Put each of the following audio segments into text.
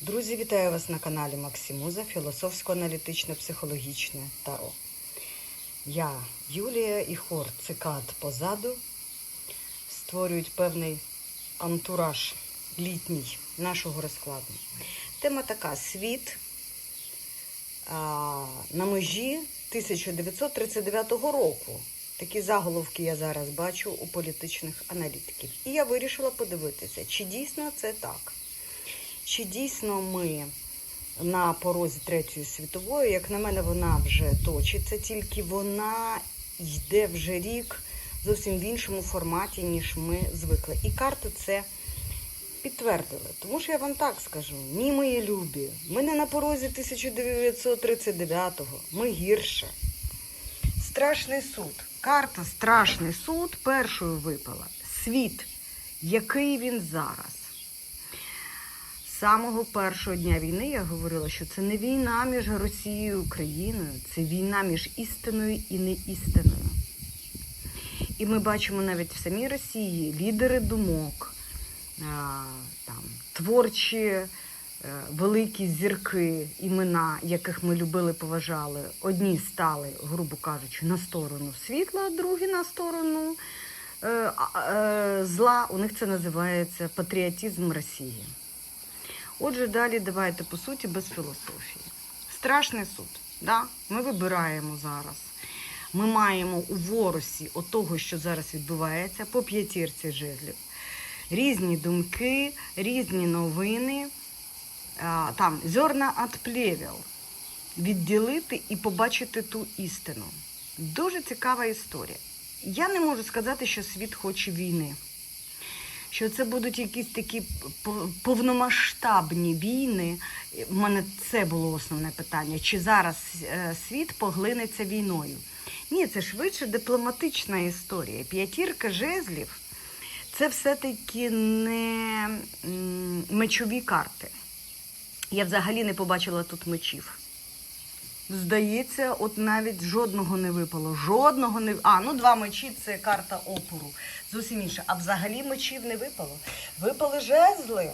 Друзі, вітаю вас на каналі Максимуза, філософсько-аналітично-психологічне Таро. Я, Юлія і хор цикад позаду створюють певний антураж літній нашого розкладу. Тема така: світ а, на межі 1939 року. Такі заголовки я зараз бачу у політичних аналітиків. І я вирішила подивитися, чи дійсно це так. Чи дійсно ми на порозі Третьої світової, як на мене, вона вже точиться, тільки вона йде вже рік зовсім в іншому форматі, ніж ми звикли. І карти це підтвердили. Тому що я вам так скажу: ні, мої любі, ми не на порозі 1939-го, ми гірше. Страшний суд. Карта Страшний суд першою випала. Світ, який він зараз. Самого першого дня війни я говорила, що це не війна між Росією і Україною, це війна між істиною і неістиною. І ми бачимо навіть в самій Росії лідери думок, там, творчі е, великі зірки, імена, яких ми любили, поважали. Одні стали, грубо кажучи, на сторону світла, другі на сторону е, а- е, зла. У них це називається патріотизм Росії. Отже, далі давайте по суті без філософії. Страшний суд. Да? Ми вибираємо зараз. Ми маємо у воросі отого, що зараз відбувається, по п'ятірці жезлів. Різні думки, різні новини. Там зерна від плевел. Відділити і побачити ту істину. Дуже цікава історія. Я не можу сказати, що світ хоче війни що це будуть якісь такі повномасштабні війни. У мене це було основне питання. Чи зараз е, світ поглинеться війною? Ні, це швидше дипломатична історія. П'ятірка жезлів це все-таки не мечові карти. Я взагалі не побачила тут мечів. Здається, от навіть жодного не випало. Жодного не а ну два мечі це карта опору. Зовсім інше. А взагалі мечів не випало. Випали жезли.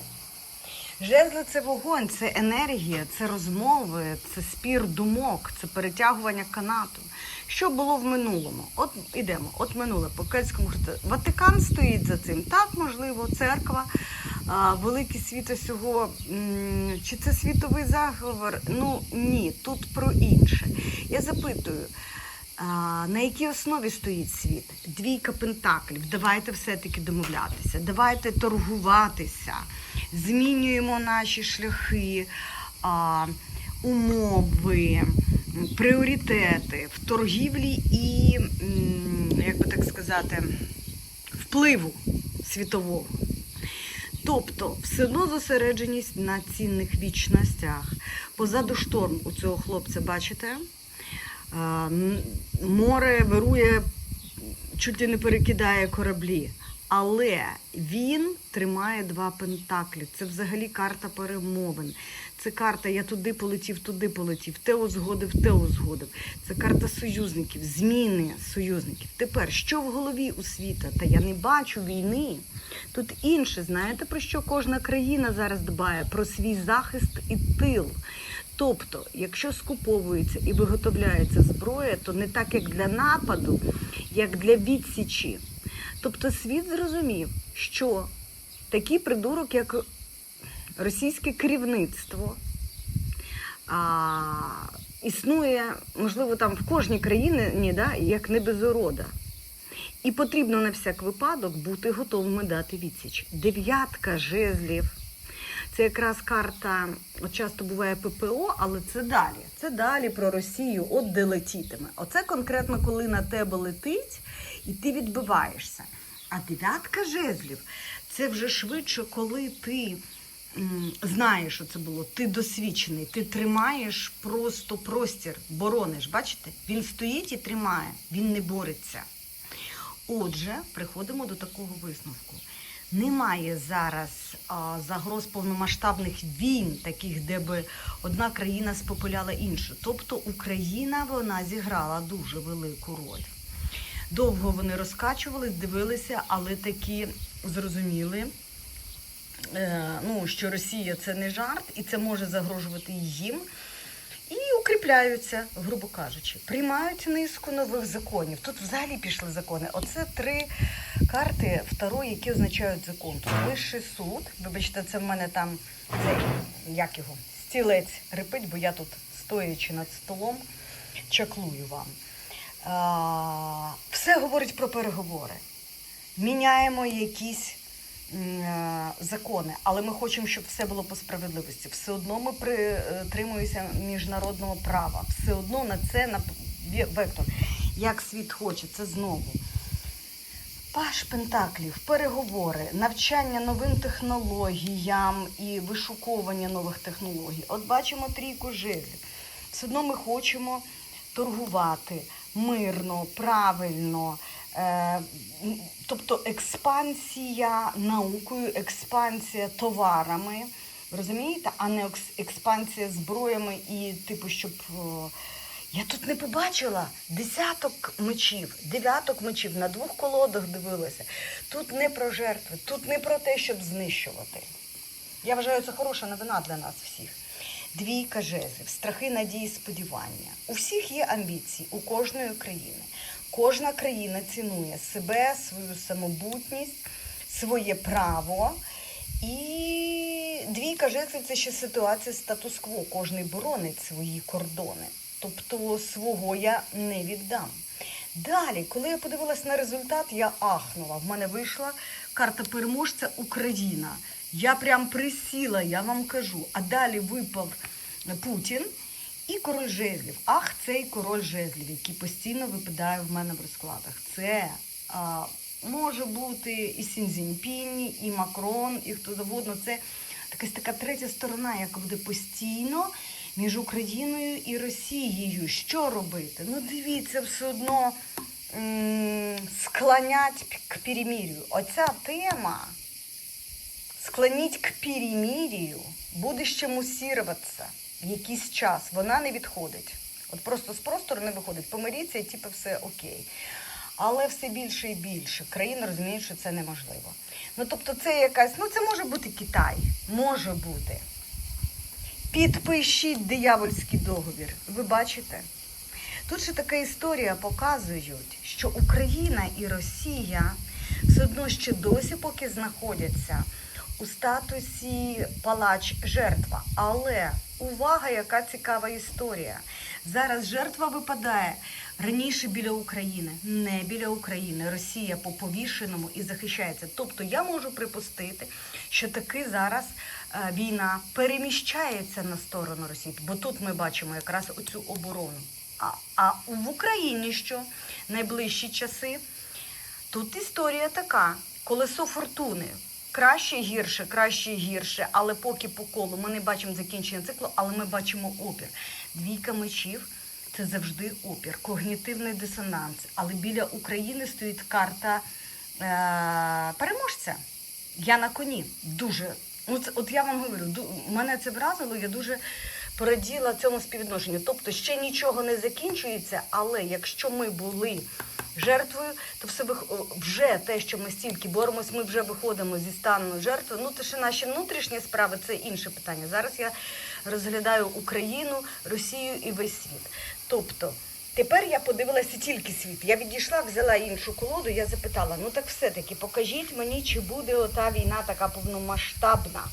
Жезли це вогонь, це енергія, це розмови, це спір думок, це перетягування канату. Що було в минулому? От ідемо, от минуле по кельтському. Ватикан стоїть за цим. Так, можливо, церква, а, великий світ усього. М, Чи це світовий заговор? Ну ні, тут про інше. Я запитую. На якій основі стоїть світ? Двійка пентаклів. Давайте все-таки домовлятися, давайте торгуватися, змінюємо наші шляхи, умови, пріоритети в торгівлі і, як би так сказати, впливу світового. Тобто, все одно зосередженість на цінних вічностях. Позаду шторм у цього хлопця, бачите? Море вирує, чуть ли не перекидає кораблі. Але він тримає два пентаклі. Це взагалі карта перемовин. Це карта Я туди полетів, туди полетів, те узгодив, те узгодив. Це карта союзників, зміни союзників. Тепер що в голові у світа? Та я не бачу війни. Тут інше, знаєте, про що кожна країна зараз дбає? Про свій захист і тил. Тобто, якщо скуповується і виготовляється зброя, то не так, як для нападу, як для відсічі. Тобто світ зрозумів, що такий придурок, як російське керівництво, а, існує, можливо, там в кожній країні, да, як не безорода. І потрібно на всяк випадок бути готовими дати відсіч. Дев'ятка жезлів. Це якраз карта, от часто буває ППО, але це далі. Це далі про Росію, от де летітиме. Оце конкретно, коли на тебе летить і ти відбиваєшся. А дев'ятка жезлів це вже швидше, коли ти знаєш, що це було, ти досвідчений, ти тримаєш просто простір, борониш. Бачите? Він стоїть і тримає, він не бореться. Отже, приходимо до такого висновку. Немає зараз а, загроз повномасштабних війн, таких, де би одна країна спопиляла іншу. Тобто Україна вона зіграла дуже велику роль. Довго вони розкачувались, дивилися, але таки зрозуміли, ну, що Росія це не жарт, і це може загрожувати їм. І укріпляються, грубо кажучи, приймають низку нових законів. Тут взагалі пішли закони. Оце три карти второї, які означають закон. Тут вищий суд. Вибачте, це в мене там цей, як його, стілець репить, бо я тут стоячи над столом, чаклую вам. А, все говорить про переговори. Міняємо якісь е, закони, але ми хочемо, щоб все було по справедливості. Все одно ми притримуємося міжнародного права. Все одно на це на вектор. Як світ хоче, це знову. Паш Пентаклів, переговори, навчання новим технологіям і вишуковування нових технологій. От бачимо трійку жезлів. Все одно ми хочемо торгувати мирно, правильно. Е, тобто експансія наукою, експансія товарами, розумієте, а не експансія зброями і типу, щоб. я тут не побачила десяток мечів, дев'яток мечів, на двох колодах дивилася. Тут не про жертви, тут не про те, щоб знищувати. Я вважаю, це хороша новина для нас всіх. Двійка жезлів, страхи, надії, сподівання. У всіх є амбіції, у кожної країни. Кожна країна цінує себе, свою самобутність, своє право. І двійка жезлів це ще ситуація статус-кво. Кожний боронить свої кордони. Тобто свого я не віддам. Далі, коли я подивилась на результат, я ахнула. В мене вийшла карта переможця Україна. Я прям присіла, я вам кажу. А далі випав Путін і король жезлів. Ах, цей король жезлів, який постійно випадає в мене в розкладах. Це а, може бути і Сінзіньпінь, і Макрон, і хто завгодно. Це якась така третя сторона, яка буде постійно між Україною і Росією. Що робити? Ну, дивіться, все одно склонять к перемір'ю. Оця тема склоніть к перемір'ю, буде ще мусіруватися якийсь час. Вона не відходить. От просто з простору не виходить. Помиріться і типу все окей. Але все більше і більше країн розуміють, що це неможливо. Ну тобто, це якась, ну це може бути Китай, може бути. Підпишіть диявольський договір. Ви бачите? Тут ще така історія показують, що Україна і Росія все одно ще досі поки знаходяться у статусі палач жертва. Але увага, яка цікава історія. Зараз жертва випадає раніше біля України, не біля України. Росія по повішеному і захищається. Тобто я можу припустити, що таки зараз е, війна переміщається на сторону Росії, бо тут ми бачимо якраз оцю оборону. А, а в Україні що найближчі часи? Тут історія така: колесо фортуни. Краще гірше, краще гірше, але поки по колу ми не бачимо закінчення циклу, але ми бачимо опір. Двійка мечів це завжди опір, когнітивний дисонанс. Але біля України стоїть карта е- переможця. Я на коні. Дуже. От, от я вам говорю, ду- мене це вразило, я дуже пораділа цьому співвідношенню. Тобто ще нічого не закінчується, але якщо ми були жертвою, то все вих- вже те, що ми стільки боремось, ми вже виходимо зі стану жертви. Ну, то ще наші внутрішні справи це інше питання. Зараз я розглядаю Україну, Росію і весь світ. Тобто. Тепер я подивилася тільки світ. Я відійшла, взяла іншу колоду, я запитала: ну так все-таки покажіть мені, чи буде ота війна така повномасштабна.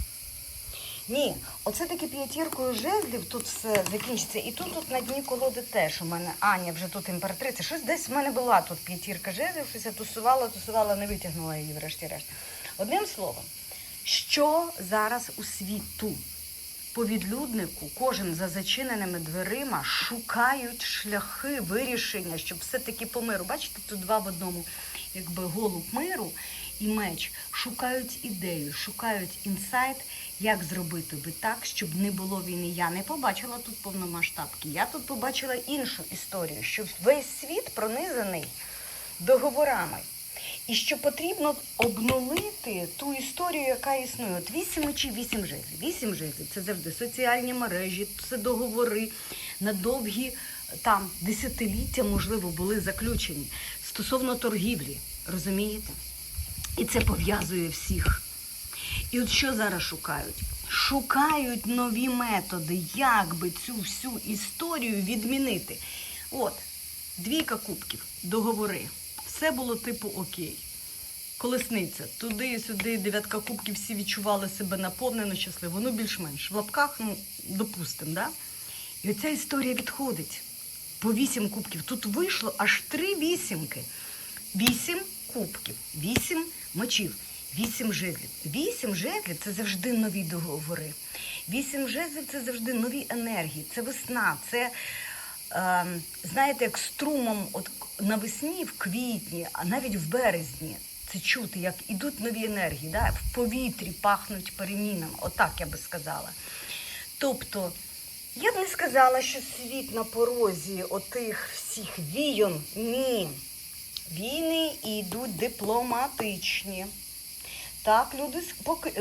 Ні, оце таки п'ятіркою жезлів тут все закінчиться. І тут, тут на дні колоди теж у мене Аня вже тут імператриця. Щось десь в мене була тут п'ятірка жезлів, щось я тусувала, тусувала, не витягнула її врешті-решт. Одним словом, що зараз у світу? По відлюднику, кожен за зачиненими дверима шукають шляхи вирішення, щоб все-таки по миру. Бачите, тут два в одному, якби голуб миру і меч шукають ідею, шукають інсайт, як зробити би так, щоб не було війни. Я не побачила тут повномасштабки. Я тут побачила іншу історію, що весь світ пронизаний договорами. І що потрібно обнулити ту історію, яка існує. От вісім мечів, вісім жезлів. Вісім жезлів це завжди соціальні мережі, це договори на довгі там десятиліття, можливо, були заключені стосовно торгівлі. Розумієте? І це пов'язує всіх. І от що зараз шукають? Шукають нові методи, як би цю всю історію відмінити. От, двійка кубків, договори. Все було типу окей. Колесниця, туди, сюди, дев'ятка кубків, всі відчували себе наповнено, щасливо. Ну, більш-менш. В лапках, ну, допустимо, да? І оця історія відходить. По вісім кубків. Тут вийшло аж три вісімки. Вісім кубків, вісім мечів, вісім жезлів. Вісім жезлів це завжди нові договори. Вісім жезлів це завжди нові енергії, це весна, це. е, знаєте, як струмом от навесні, в квітні, а навіть в березні. Це чути, як ідуть нові енергії, да? в повітрі пахнуть перемінами. Отак я би сказала. Тобто, я б не сказала, що світ на порозі отих всіх війон. Ні. Війни йдуть дипломатичні. Так, люди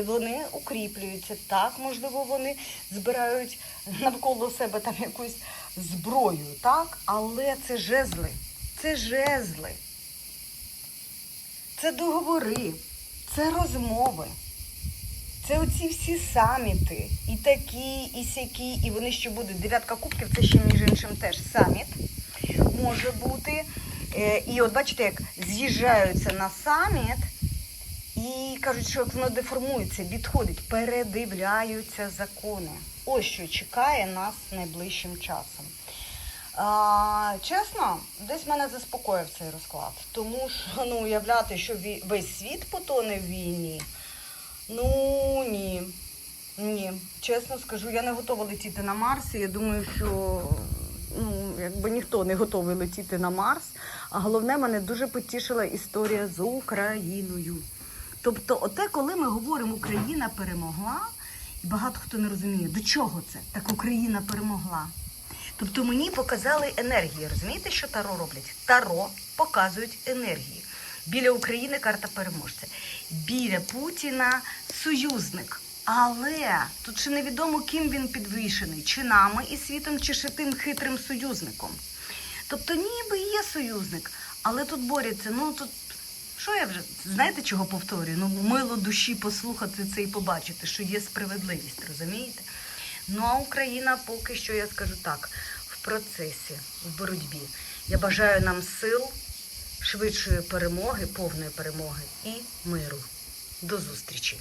вони укріплюються. Так, можливо, вони збирають навколо себе там якусь зброю, так? Але це жезли. Це жезли. Це договори, це розмови. Це оці всі саміти, і такі, і сякі, і вони ще будуть. Дев'ятка кубків це ще між іншим теж саміт може бути. Е, І от бачите, як з'їжджаються на саміт і кажуть, що воно деформується, відходить, передивляються закони. Ось що чекає нас найближчим часом. А, чесно, десь мене заспокоїв цей розклад, тому що ну, уявляти, що весь світ потоне в війні. Ну ні. Ні, чесно скажу, я не готова летіти на Марс. Я думаю, що ну, якби ніхто не готовий летіти на Марс. А головне, мене дуже потішила історія з Україною. Тобто, оте, коли ми говоримо Україна перемогла, і багато хто не розуміє, до чого це? Так Україна перемогла. Тобто мені показали енергії. Розумієте, що Таро роблять? Таро показують енергії. Біля України карта переможця. Біля Путіна союзник. Але тут ще невідомо, ким він підвішений, чи нами і світом, чи ще тим хитрим союзником. Тобто, ніби є союзник, але тут борються. Ну тут що я вже знаєте, чого повторюю? Ну мило душі послухати це і побачити, що є справедливість, розумієте? Ну а Україна поки що, я скажу так, в процесі, в боротьбі. Я бажаю нам сил, швидшої перемоги, повної перемоги і миру. До зустрічі!